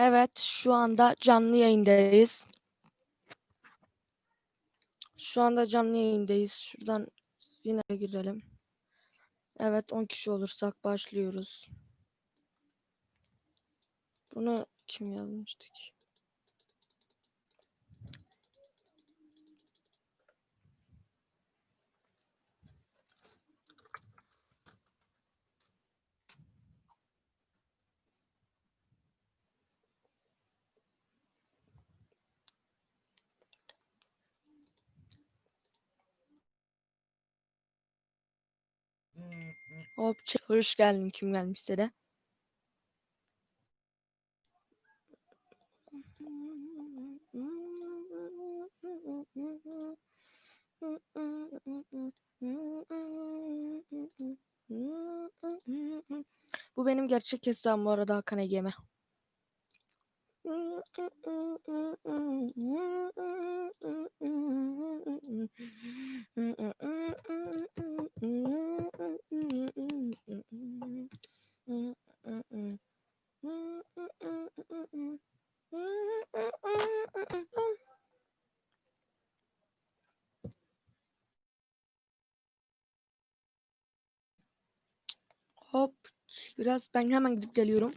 Evet, şu anda canlı yayındayız. Şu anda canlı yayındayız. Şuradan yine girelim. Evet, 10 kişi olursak başlıyoruz. Bunu kim yazmıştı ki? Hop, hoş geldin kim gelmişse de. Bu benim gerçek hesabım bu arada Hakan Ege'me. Biraz ben hemen gidip geliyorum.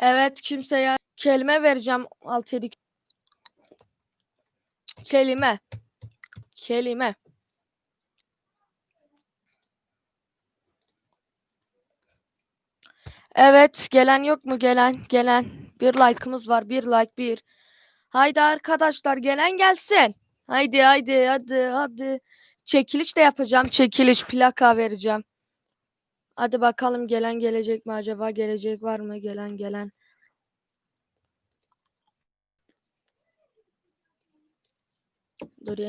Evet kimseye kelime vereceğim 6-7 kelime. Kelime. Evet gelen yok mu gelen gelen. Bir like'ımız var bir like bir. Haydi arkadaşlar gelen gelsin. Haydi haydi hadi hadi. Çekiliş de yapacağım. Çekiliş plaka vereceğim. Hadi bakalım gelen gelecek mi acaba? Gelecek var mı? Gelen gelen. Dur yeni